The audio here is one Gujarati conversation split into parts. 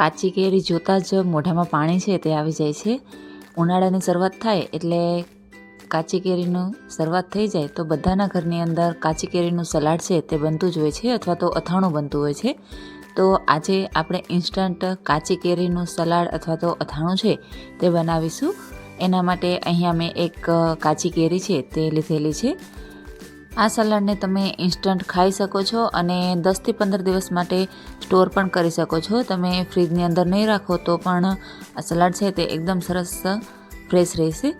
કાચી કેરી જોતાં જ મોઢામાં પાણી છે તે આવી જાય છે. ઉનાળાની શરૂઆત થાય એટલે કાચી કેરીનું શરૂઆત થઈ જાય તો બધાના ઘરની અંદર કાચી કેરીનું સલાડ છે તે બનતું જ હોય છે અથવા તો અથાણું બનતું હોય છે. તો આજે આપણે ઇન્સ્ટન્ટ કાચી કેરીનું સલાડ અથવા તો અથાણું છે તે બનાવીશું. એના માટે અહીંયા મેં એક કાચી કેરી છે તે લીધેલી છે. આ સલાડને તમે ઇન્સ્ટન્ટ ખાઈ શકો છો અને દસથી પંદર દિવસ માટે સ્ટોર પણ કરી શકો છો. તમે ફ્રીજની અંદર નહીં રાખો તો પણ આ સલાડ છે તે એકદમ સરસ ફ્રેશ રહેશે.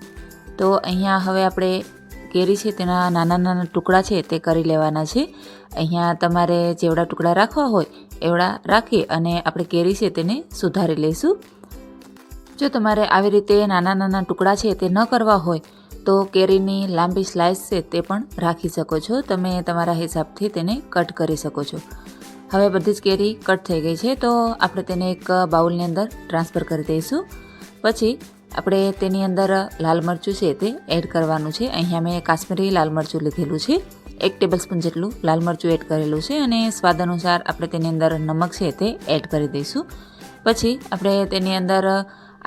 તો અહીંયા હવે આપણે કેરી છે તેના નાના નાના ટુકડા છે તે કરી લેવાના છે. અહીંયા તમારે જેવડા ટુકડા રાખવા હોય એવડા રાખી અને આપણે કેરી છે તેને સુધારી લઈશું. જો તમારે આવી રીતે નાના નાના ટુકડા છે તે ન કરવા હોય તો કેરીની લાંબી સ્લાઇસ છે તે પણ રાખી શકો છો. તમે તમારા હિસાબથી તેને કટ કરી શકો છો. હવે બધી જ કેરી કટ થઈ ગઈ છે, તો આપણે તેને એક બાઉલની અંદર ટ્રાન્સફર કરી દઈશું. પછી આપણે તેની અંદર લાલ મરચું છે તે એડ કરવાનું છે. અહીંયા મેં કાશ્મીરી લાલ મરચું લીધેલું છે. એક ટેબલ સ્પૂન જેટલું લાલ મરચું એડ કરેલું છે અને સ્વાદ અનુસાર આપણે તેની અંદર નમક છે તે એડ કરી દઈશું. પછી આપણે તેની અંદર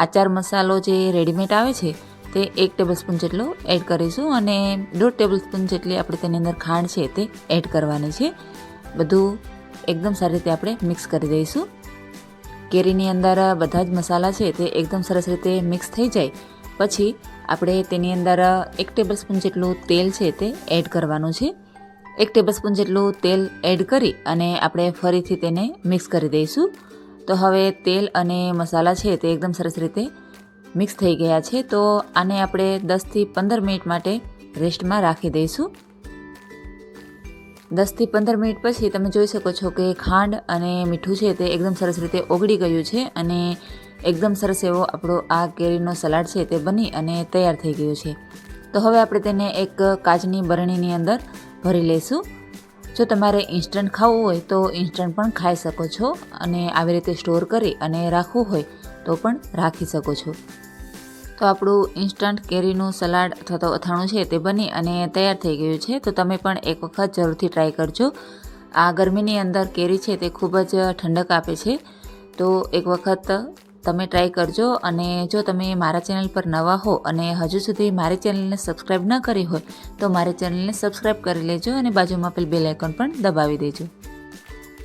આચાર મસાલો જે રેડીમેડ આવે છે તે એક ટેબલ સ્પૂન જેટલો એડ કરીશું અને દોઢ ટેબલ સ્પૂન જેટલી આપણે તેની અંદર ખાંડ છે તે એડ કરવાની છે. બધું એકદમ સારી રીતે આપણે મિક્સ કરી દઈશું. કેરીની અંદર બધા જ મસાલા છે તે એકદમ સરસ રીતે મિક્સ થઈ જાય. પછી આપણે તેની અંદર એક ટેબલ સ્પૂન જેટલું તેલ છે તે એડ કરવાનું છે. એક ટેબલ સ્પૂન જેટલું તેલ એડ કરી અને આપણે ફરીથી તેને મિક્સ કરી દઈશું. તો હવે તેલ અને મસાલા છે તે એકદમ સરસ રીતે મિક્સ થઈ ગયા છે, તો આને આપણે દસથી પંદર મિનિટ માટે રેસ્ટમાં રાખી દઈશું. દસથી પંદર મિનિટ પછી તમે જોઈ શકો છો કે ખાંડ અને મીઠું છે તે એકદમ સરસ રીતે ઓગળી ગયું છે અને એકદમ સરસ એવો આપણો આ કેરીનો સલાડ છે તે બની અને તૈયાર થઈ ગયું છે. તો હવે આપણે તેને એક કાચની બરણીની અંદર ભરી લઈશું. જો તમારે ઇન્સ્ટન્ટ ખાવું હોય તો ઇન્સ્ટન્ટ પણ ખાઈ શકો છો અને આવી રીતે સ્ટોર કરી અને રાખવું હોય તો પણ રાખી શકો છો. તો આપણું ઇન્સ્ટન્ટ કેરીનું સલાડ અથવા તો અથાણું છે તે બની અને તૈયાર થઈ ગયું છે. તો તમે પણ એક વખત જરૂરથી ટ્રાય કરજો. આ ગરમીની અંદર કેરી છે તે ખૂબ જ ઠંડક આપે છે. તો એક વખત તમે ટ્રાય કરજો અને જો તમે મારા ચેનલ પર નવા હો અને હજુ સુધી મારી ચેનલને સબસ્ક્રાઈબ ન કરી હોય તો મારી ચેનલને સબસ્ક્રાઈબ કરી લેજો અને બાજુમાં પેલ બેલ આઇકોન પણ દબાવી દેજો.